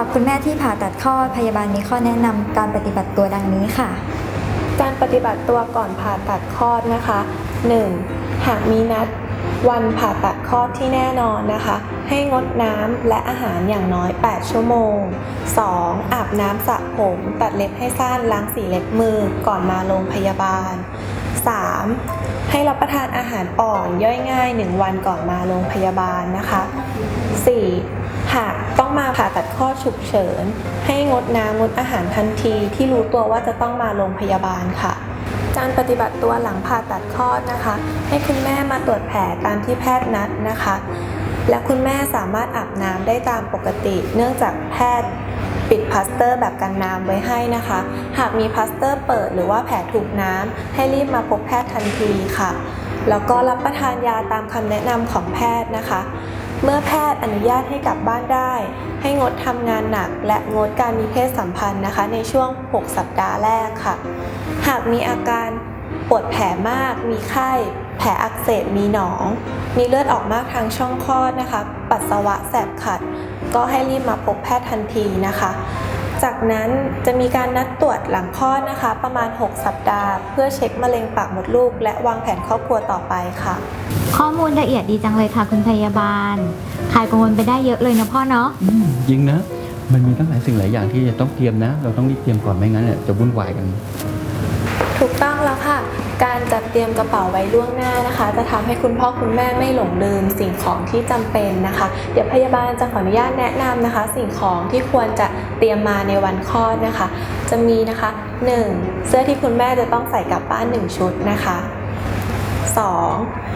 คลอดข้อพยาบาลมีข้อแนะนำการปฏิบัติตัวดังนี้ค่ะ การปฏิบัติตัวก่อนผ่าตัดคลอดนะคะ 1. หากมีนัดวันผ่าตัดคลอดที่แน่นอนนะคะ ให้งดน้ำและอาหารอย่างน้อย 8 ชั่วโมง 2. อาบน้ำสระผมตัดเล็บให้สั้นล้างสีเล็บมือก่อนมาโรงพยาบาล 3. ให้รับประทานอาหารอ่อนย่อยง่าย 1 วันก่อนมาโรงพยาบาลนะคะ 4. หากต้องมาผ่าตัดคลอฉุกเฉิน ให้งดน้ำงดอาหารทันทีที่รู้ตัวว่าจะต้องมาโรงพยาบาลค่ะ การปฏิบัติตัวหลังผ่าตัดคลอดนะคะ ให้คุณแม่มาตรวจแผลตามที่แพทย์นัดนะคะ และคุณแม่สามารถอาบน้ำได้ตามปกติ เนื่องจากแพทย์ปิดพลาสเตอร์แบบกันน้ำไว้ให้นะคะ หากมีพลาสเตอร์เปิดหรือว่าแผลถูกน้ำให้รีบมาพบแพทย์ทันทีค่ะ แล้วก็รับประทานยาตามคำแนะนำของแพทย์นะคะ เมื่อแพทย์อนุญาตให้กลับบ้านได้ ให้งดทำงานหนัก และงดการมีเพศสัมพันธ์นะคะ ในช่วง 6 สัปดาห์แรกค่ะ หากมีอาการปวดแผลมาก มีไข้ แผลอักเสบ มีหนอง มีเลือดออกมากทางช่องคลอดนะคะ ปัสสาวะแสบขัด ก็ให้รีบมาพบแพทย์ทันทีนะคะ จากนั้นจะมีการนัดตรวจหลังคลอดนะคะ ประมาณ 6 สัปดาห์ เพื่อเช็คมะเร็งปากมดลูก และวางแผนครอบครัวต่อไปค่ะ ข้อมูลละเอียดดีจังเลยค่ะคุณพยาบาลคลายกังวลไปได้เยอะเลยนะพ่อเนาะอืมจริงนะ มันมีตั้งหลายสิ่งหลายอย่างที่จะต้องเตรียมนะ เราต้องรีบเตรียมก่อนไม่งั้นเนี่ยจะวุ่นวายกัน ถูกต้องแล้วค่ะ การจัดเตรียมกระเป๋าไว้ล่วงหน้านะคะ จะทำให้คุณพ่อคุณแม่ไม่หลงลืมสิ่งของที่จำเป็นนะคะ เดี๋ยวพยาบาลจะขออนุญาตแนะนำนะคะ สิ่งของที่ควรจะเตรียมมาในวันคลอดนะคะ จะมีนะคะ 1. เสื้อที่คุณแม่จะต้องใส่กลับบ้าน 1 ชุดนะคะ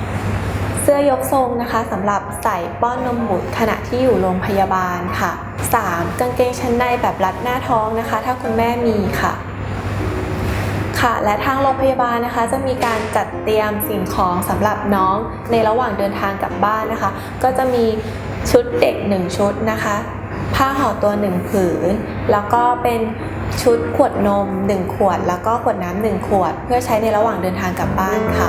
2. เสื้อยกทรงนะคะสำหรับใส่ป้อนนมบุตรขณะที่อยู่โรงพยาบาลค่ะ 3. กางเกงชั้นในแบบรัดหน้าท้องนะคะ ถ้าคุณแม่มีค่ะ ค่ะและทางโรงพยาบาลนะคะ จะมีการจัดเตรียมสิ่งของสำหรับน้องในระหว่างเดินทางกลับบ้านนะคะ ก็จะมีชุดเด็ก 1 ชุดนะคะ ผ้าห่อตัว 1 ผืน แล้วก็เป็นชุดขวดนม 1 ขวด แล้วก็ขวดน้ำ1ขวด เพื่อใช้ในระหว่างเดินทางกลับบ้านค่ะ